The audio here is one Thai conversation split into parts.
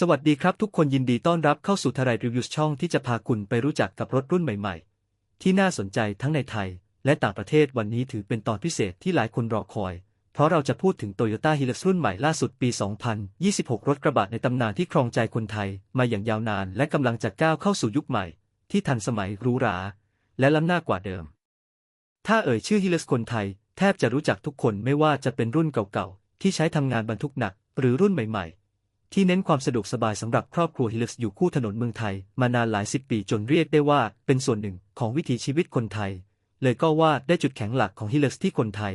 สวัสดีครับทุกคนยินดีต้อนรับเข้าสู่ทรายรีวิวช่องที่จะพาคุณไปรู้จักกับรถรุ่นใหม่ๆ ที่น่าสนใจทั้งในไทย และต่างประเทศวันนี้ถือเป็นตอนพิเศษที่หลายคนรอคอย เพราะเราจะพูดถึง Toyota Hilux รุ่นใหม่ล่าสุดปี 2026 รถกระบะในตำนานที่ครองใจคนไทยมาอย่างยาวนานและกำลังจะก้าวเข้าสู่ยุคใหม่ ที่ทันสมัยหรูหรา และล้ำหน้ากว่าเดิม ถ้าเอ่ยชื่อ Hilux คนไทย แทบจะรู้จักทุกคนไม่ว่าจะเป็นรุ่นเก่าๆที่ใช้ทำงานบรรทุกหนัก หรือรุ่นใหม่ๆ ที่เน้นความสะดวกสบายสำหรับครอบครัว Hilux อยู่คู่ถนนเมืองไทย มานานหลายสิบปีจนเรียกได้ว่าเป็นส่วนหนึ่งของวิถีชีวิตคนไทย เลยก็ว่าได้จุดแข็งหลักของ Hilux ที่คนไทย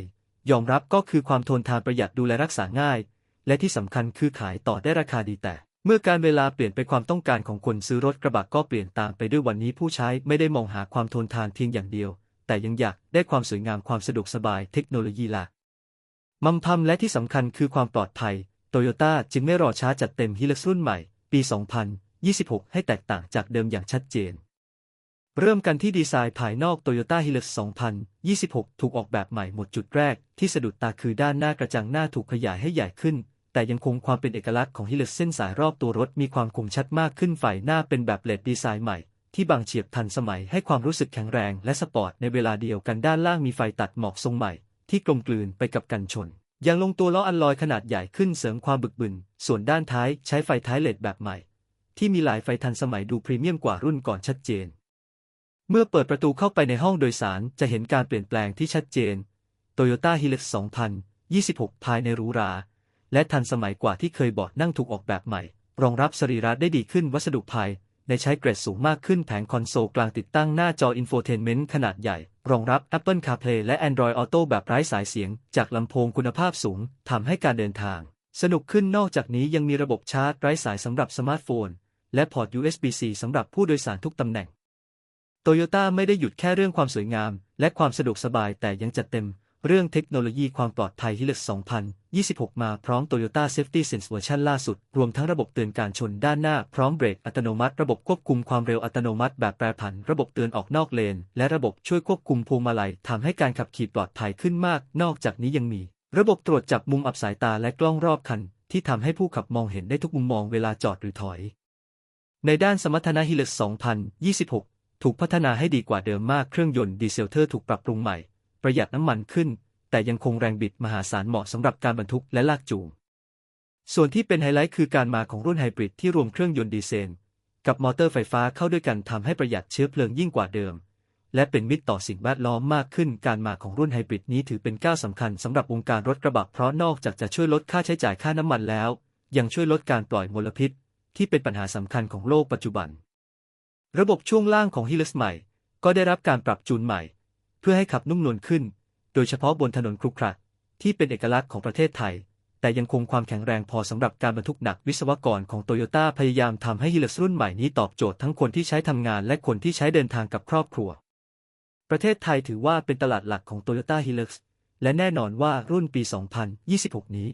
ยอมรับก็คือความทนทานประหยัดดูแลรักษาง่าย และที่สำคัญคือขายต่อได้ราคาดีแต่ เมื่อการเวลาเปลี่ยนไปความต้องการของคนซื้อรถกระบะก็เปลี่ยนตามไปด้วยวันนี้ผู้ใช้ไม่ได้มองหาความทนทานเพียงอย่างเดียว แต่ยังอยากได้ความสวยงามความสะดวกสบายเทคโนโลยีหลักมัมพำและที่สำคัญคือความปลอดภัย โตโยต้าจึงไม่รอช้าจัดเต็มฮิล x รุ่นใหม่ ปี 2026 ให้แตกต่างจากเดิมอย่างชัดเจน เริ่มกันที่ดีไซน์ภายนอก Toyota Hilux 2026 ถูกออกแบบใหม่หมดจุดแรก ที่สะดุดตาคือด้านหน้ากระจังหน้าถูกขยายให้ใหญ่ขึ้น แต่ยังคงความเป็นเอกลักษณ์ของ Hilux เส้นสายรอบตัวรถมีความคมชัดมากขึ้นฝ่ายหน้าเป็นแบบเลดดีไซน์ใหม่ที่บางเฉียบทันสมัยให้ความรู้สึกแข็งแรงและสปอร์ตในเวลาเดียวกันด้านล่างมีไฟตัดหมอกทรงใหม่ ที่กลมกลืนไปกับกันชน ยังลงตัวล้ออัลลอยขนาดใหญ่ขึ้นเสริมความบึกบึน ส่วนด้านท้ายใช้ไฟท้ายเลดแบบใหม่ ที่มีหลายไฟทันสมัยดูพรีเมียมกว่ารุ่นก่อนชัดเจน เมื่อเปิดประตูเข้าไปในห้องโดยสารจะเห็นการเปลี่ยนแปลงที่ชัดเจน Toyota Hilux 2026 ภายในหรูรา และทันสมัยกว่าที่เคยบาะนั่งถูกออกแบบใหม่ รองรับสรีระได้ดีขึ้นวัสดุภาย ในใช้เกรดสูงมากขึ้นแผงคอนโซลกลางติดตั้งหน้าจออินโฟเทนเมนต์ขนาดใหญ่ รองรับ Apple CarPlay และ Android Auto แบบไร้สายเสียง จากลำโพงคุณภาพสูงทำให้การเดินทาง สนุกขึ้นนอกจากนี้ยังมีระบบชาร์จไร้สายสำหรับสมาร์ทโฟน และพอร์ต USB-C สำหรับผู้โดยสารทุกตำแหน่งโตโยต้าไม่ได้หยุดแค่เรื่องความสวยงาม และความสะดวกสบายแต่ยังจัดเต็ม เรื่องเทคโนโลยีความปลอดภัย Hilux 2026 มาพร้อม Toyota Safety Sense เวอร์ชันล่าสุด รวมทั้งระบบเตือนการชนด้านหน้า พร้อมเบรกอัตโนมัติ ระบบควบคุมความเร็วอัตโนมัติแบบแปรผัน ระบบเตือนออกนอกเลน และระบบช่วยควบคุมพวงมาลัยทำให้การขับขี่ปลอดภัยขึ้นมาก นอกจากนี้ยังมี ระบบตรวจจับมุมอับสายตาและกล้องรอบคัน ที่ทำให้ผู้ขับมองเห็นได้ทุกมุมมองเวลาจอดหรือถอย ในด้านสมรรถนะ Hilux 2026 ถูกพัฒนาให้ดีกว่าเดิมมากเครื่องยนต์ดีเซลเทอร์ถูกปรับปรุงใหม่ ประหยัดน้ำมันขึ้น แต่ยังคงแรงบิดมหาศาลเหมาะสำหรับการบรรทุกและลากจูง ส่วนที่เป็นไฮไลท์คือการมาของรุ่นไฮบริดที่รวมเครื่องยนต์ดีเซลกับมอเตอร์ไฟฟ้าเข้าด้วยกันทำให้ประหยัดเชื้อเพลิงยิ่งกว่าเดิม และเป็นมิตรต่อสิ่งแวดล้อมมากขึ้น การมาของรุ่นไฮบริดนี้ถือเป็นก้าวสำคัญสำหรับวงการรถกระบะเพราะนอกจากจะช่วยลดค่าใช้จ่ายค่าน้ำมันแล้ว ยังช่วยลดการปล่อยมลพิษ ที่เป็นปัญหาสำคัญของโลกปัจจุบัน ระบบช่วงล่างของ Hilux ใหม่ ก็ได้รับการปรับจูนใหม่ เพื่อให้ขับนุ่มนวลขึ้น โดยเฉพาะบนถนนครุขระที่เป็นเอกลักษณ์ของประเทศไทย แต่ยังคงความแข็งแรงพอสำหรับการบรรทุกหนักวิศวกรของโตโยต้าพยายามทำให้ฮิลส์รุ่นใหม่นี้ตอบโจทย์ทั้งคนที่ใช้ทำงานและคนที่ใช้เดินทางกับครอบครัว ประเทศไทยถือว่าเป็นตลาดหลักของโตโยต้าฮิลส์และแน่นอนว่ารุ่นปี 2026 นี้